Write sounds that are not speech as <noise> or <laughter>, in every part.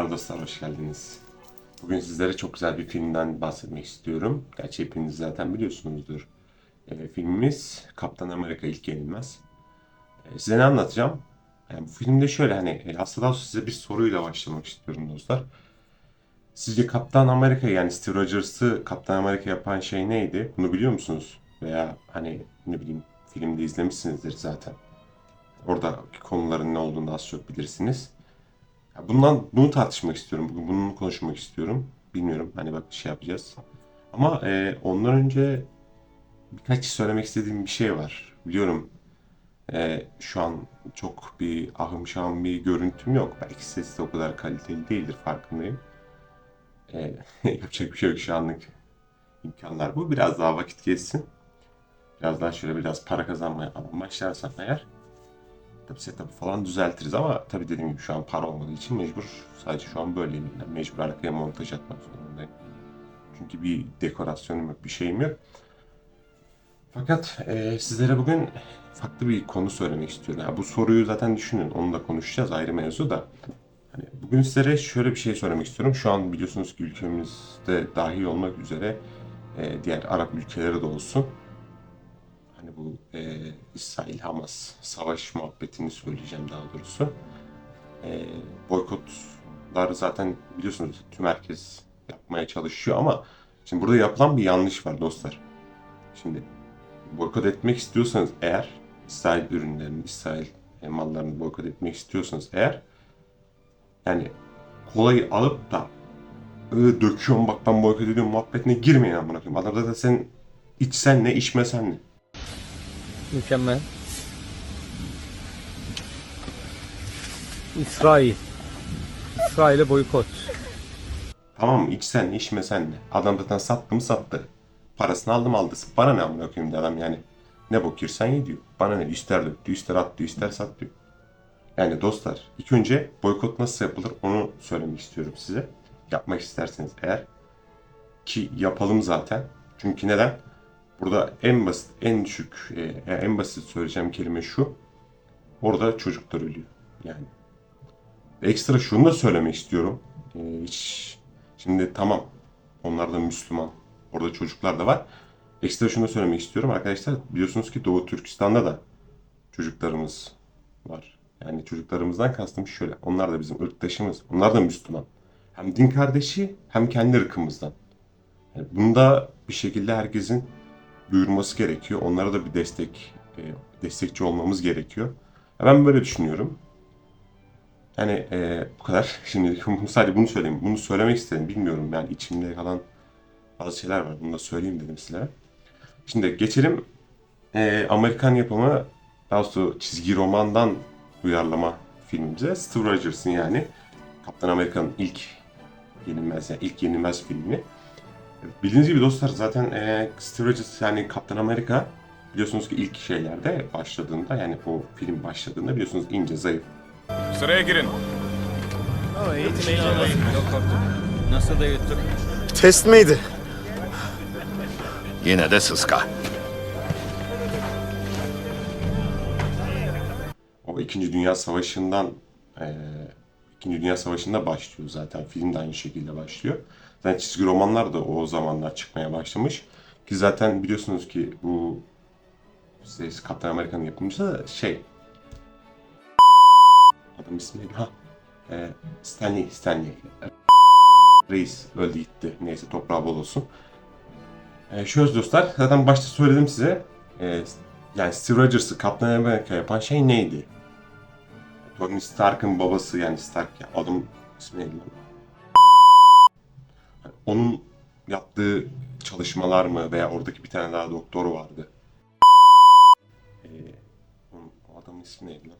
Merhabalar dostlar, hoş geldiniz. Bugün sizlere çok güzel bir filmden bahsetmek istiyorum. Gerçi hepiniz zaten biliyorsunuzdur. E, filmimiz Kaptan Amerika İlk Yenilmez. E, size ne anlatacağım? Yani bu filmde şöyle hani e, aslında size bir soruyla başlamak istiyorum dostlar. Sizce Kaptan Amerika yani Steve Rogers'ı Kaptan Amerika yapan şey neydi? Bunu biliyor musunuz? Veya hani ne bileyim filmde izlemişsinizdir zaten. Oradaki konuların ne olduğunu az çok bilirsiniz. Bundan bunu tartışmak istiyorum. Bugün bunu konuşmak istiyorum. Bilmiyorum hani bak şey yapacağız. Ama e, ondan önce birkaç söylemek istediğim bir şey var. Biliyorum e, şu an çok bir ahım şahım bir görüntüm yok. Belki ses de o kadar kaliteli değildir farkındayım. E, <laughs> yapacak bir şey yok şu anlık imkanlar bu. Biraz daha vakit geçsin. Biraz daha şöyle biraz para kazanmaya falan başlarsam eğer Tabii setup'ı falan düzeltiriz ama tabii dediğim gibi şu an para olmadığı için mecbur sadece şu an böyleyim. Yani mecbur arkaya montaj atmak zorundayım. Çünkü bir dekorasyonum yok, bir şeyim yok. Fakat e, sizlere bugün farklı bir konu söylemek istiyorum. Yani bu soruyu zaten düşünün, onu da konuşacağız ayrı mevzu da. Hani bugün sizlere şöyle bir şey söylemek istiyorum. Şu an biliyorsunuz ki ülkemizde dahil olmak üzere e, diğer Arap ülkeleri de olsun. Hani bu e, İsrail-Hamas savaş muhabbetini söyleyeceğim daha doğrusu. E, boykotlar zaten biliyorsunuz tüm herkes yapmaya çalışıyor ama şimdi burada yapılan bir yanlış var dostlar. Şimdi boykot etmek istiyorsanız eğer İsrail ürünlerini, İsrail e, mallarını boykot etmek istiyorsanız eğer yani kolayı alıp da "Iı, döküyorum bak ben boykot ediyorum muhabbetine girmeyin amına koyayım. Adam zaten sen içsen ne içmesen ne. Mükemmel. İsrail. İsrail'e boykot. Tamam? İçsen içmesen ne? Adam zaten sattı mı sattı. Parasını aldım aldı. Bana ne amına koyayım adam yani. Ne bok ye diyor. Bana ne? İster döktü, ister attı, ister sat diyor. Yani dostlar ilk önce boykot nasıl yapılır onu söylemek istiyorum size. Yapmak isterseniz eğer. Ki yapalım zaten. Çünkü neden? Burada en basit, en düşük, e, en basit söyleyeceğim kelime şu. Orada çocuklar ölüyor. Yani Ekstra şunu da söylemek istiyorum. Ee, hiç, şimdi tamam onlar da Müslüman. Orada çocuklar da var. Ekstra şunu da söylemek istiyorum arkadaşlar. Biliyorsunuz ki Doğu Türkistan'da da çocuklarımız var. Yani çocuklarımızdan kastım şöyle. Onlar da bizim ırktaşımız. Onlar da Müslüman. Hem din kardeşi hem kendi ırkımızdan. Yani bunda bir şekilde herkesin duyurması gerekiyor. Onlara da bir destek, e, destekçi olmamız gerekiyor. Ben böyle düşünüyorum. Yani e, bu kadar. <laughs> Şimdi sadece bunu söyleyeyim. Bunu söylemek istedim. Bilmiyorum yani içimde kalan bazı şeyler var. Bunu da söyleyeyim dedim sizlere. Şimdi geçelim e, Amerikan yapımı daha doğrusu çizgi romandan uyarlama filmimize. Steve Rogers'ın yani Kaptan Amerika'nın ilk yenilmez yani ilk yenilmez filmi. Bildiğiniz gibi dostlar zaten e, Steve Rogers yani Kaptan Amerika biliyorsunuz ki ilk şeylerde başladığında yani o film başladığında biliyorsunuz ince zayıf Sıraya girin. Nasıl da yuttuk? Test miydi? Yine de sıska. O İkinci Dünya Savaşı'ndan eee İkinci Dünya Savaşı'nda başlıyor zaten. Film de aynı şekilde başlıyor. Zaten çizgi romanlar da o zamanlar çıkmaya başlamış. Ki zaten biliyorsunuz ki bu işte Kaptan Amerika'nın yapımcısı da şey adam ismi? Ha. Eee, Stanley, Stanley. Reis öldü gitti. Neyse toprağı bol olsun. Ee, şöyle dostlar, zaten başta söyledim size. Ee, yani Steve Rogers'ı Kaptan Amerika yapan şey neydi? Tony Stark'ın babası yani Stark ya adam ismi neydi lan? Onun yaptığı çalışmalar mı veya oradaki bir tane daha doktor vardı. Ee, onun- o adamın ismi neydi lan?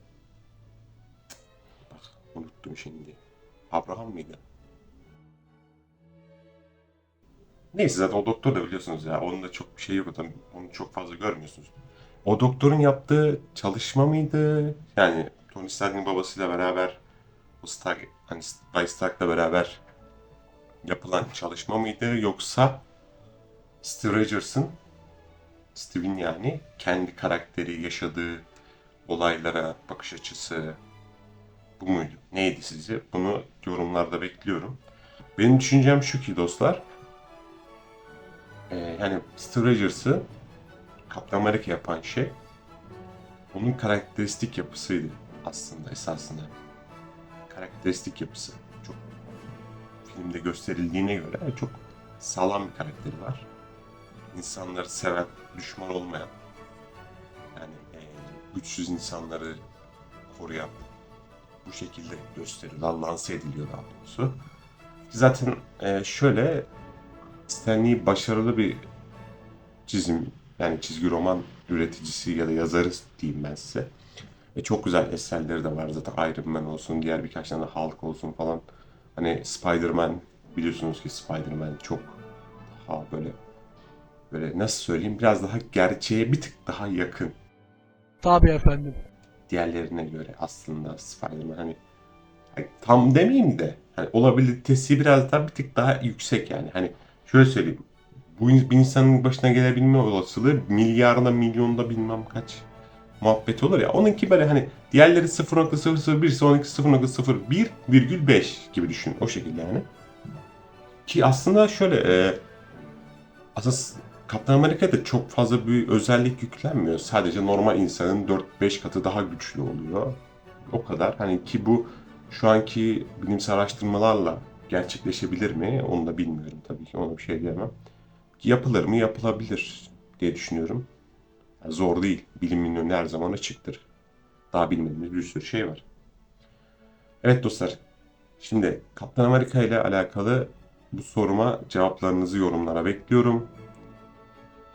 Bak unuttum şimdi. Abraham mıydı? Neyse zaten o doktor da biliyorsunuz ya. Onun da çok bir şey yok. Onu çok fazla görmüyorsunuz. O doktorun yaptığı çalışma mıydı? Yani Tony Stark'ın babasıyla beraber o Stark, hani Stark'la beraber yapılan çalışma mıydı? Yoksa Steve Rogers'ın Steve'in yani kendi karakteri yaşadığı olaylara bakış açısı bu muydu? Neydi sizce? Bunu yorumlarda bekliyorum. Benim düşüncem şu ki dostlar. Ee, yani Steve Rogers'ı Kaptan Amerika yapan şey onun karakteristik yapısıydı aslında esasında. Karakteristik yapısı. Filmde gösterildiğine göre çok sağlam bir karakteri var. İnsanları seven, düşman olmayan, yani e, güçsüz insanları koruyan bu şekilde gösteriliyor, lanse ediliyor daha doğrusu. Zaten e, şöyle Stanley başarılı bir çizim, yani çizgi roman üreticisi ya da yazarı diyeyim ben size. Ve çok güzel eserleri de var zaten Iron Man olsun, diğer birkaç tane Hulk olsun falan. Hani Spider-Man biliyorsunuz ki Spider-Man çok daha böyle böyle nasıl söyleyeyim biraz daha gerçeğe bir tık daha yakın Tabii efendim. diğerlerine göre aslında Spider-Man hani tam demeyeyim de hani olabilitesi biraz daha bir tık daha yüksek yani. Hani şöyle söyleyeyim. Bu bir insanın başına gelebilme olasılığı milyarda milyonda bilmem kaç muhabbeti olur ya. Onunki böyle hani diğerleri 0.001 ise onunki 0.01,5 gibi düşün. O şekilde yani. Ki aslında şöyle e, aslında Kaptan Amerika'da çok fazla bir özellik yüklenmiyor. Sadece normal insanın 4-5 katı daha güçlü oluyor. O kadar. Hani ki bu şu anki bilimsel araştırmalarla gerçekleşebilir mi? Onu da bilmiyorum tabii ki. Ona bir şey diyemem. Yapılır mı? Yapılabilir diye düşünüyorum. Yani zor değil. Bilimin önüne her zaman açıktır. Daha bilmediğimiz bir sürü şey var. Evet dostlar. Şimdi Kaptan Amerika ile alakalı bu soruma cevaplarınızı yorumlara bekliyorum.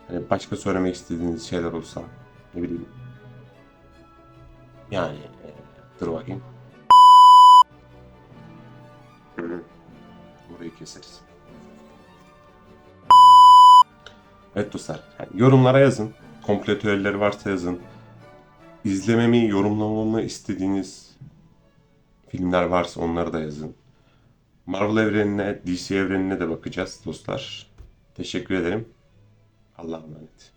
Hani başka söylemek istediğiniz şeyler olsa ne bileyim. Yani e, dur bakayım. Burayı keseriz. Evet dostlar, yani yorumlara yazın. Komple teorileri varsa yazın. İzlememi, yorumlamamı istediğiniz filmler varsa onları da yazın. Marvel evrenine, DC evrenine de bakacağız dostlar. Teşekkür ederim. Allah'a emanet.